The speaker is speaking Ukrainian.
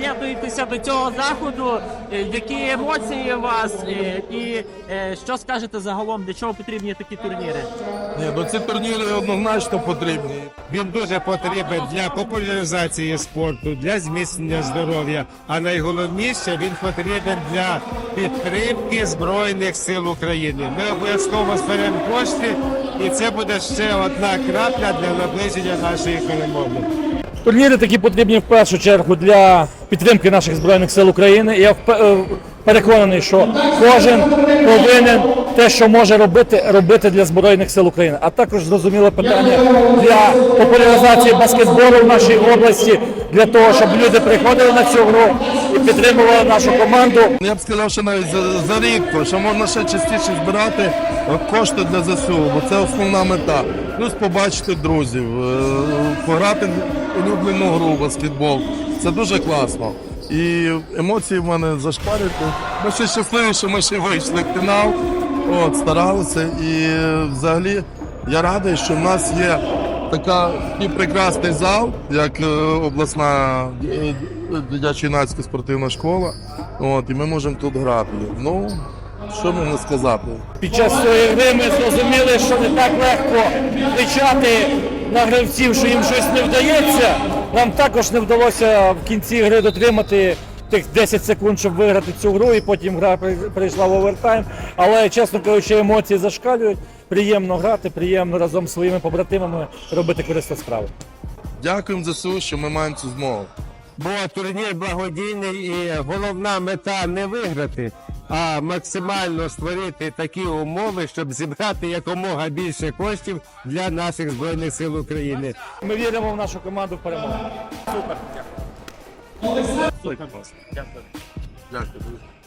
готуєтеся до цього заходу? Е, Які емоції у вас? Е, І е, що скажете загалом, для чого потрібні такі турніри? Ні, ну ці турніри однозначно потрібні. Він дуже потрібен для популяризації спорту, для зміцнення здоров'я. А найголовніше він потрібен для підтримки Збройних сил України. Ми обов'язково зберемо кошти, і це буде ще одна крапля для наближення нашої перемоги. Турніри такі потрібні в першу чергу для підтримки наших збройних сил України. Я е, переконаний, що кожен повинен те, що може робити, робити для збройних сил України. А також зрозуміле питання для популяризації баскетболу в нашій області, для того, щоб люди приходили на цю гру і підтримували нашу команду. Я б сказав, що навіть за, рік, що можна ще частіше збирати кошти для ЗСУ, бо це основна мета. Плюс побачити друзів, е, пограти улюблену гру баскетбол. Це дуже класно. І емоції в мене зашпарюють. Ми ще щасливі, що ми ще вийшли в фінал. От, старалися. І взагалі я радий, що в нас є така такий прекрасний зал, як е, обласна е, дитячо-юнацька спортивна школа. От, і ми можемо тут грати. Ну, що можна сказати? Під час цієї гри ми зрозуміли, що не так легко кричати на гравців, що їм щось не вдається. Нам також не вдалося в кінці гри дотримати тих 10 секунд, щоб виграти цю гру, і потім гра при- перейшла в овертайм. Але, чесно кажучи, емоції зашкалюють. Приємно грати, приємно разом з своїми побратимами робити корисну справу. Дякуємо ЗСУ, що ми маємо цю змогу. Бо турнір благодійний і головна мета не виграти, а максимально створити такі умови, щоб зібрати якомога більше коштів для наших збройних сил України. Ми віримо в нашу команду в перемогу. Дякую. дуже.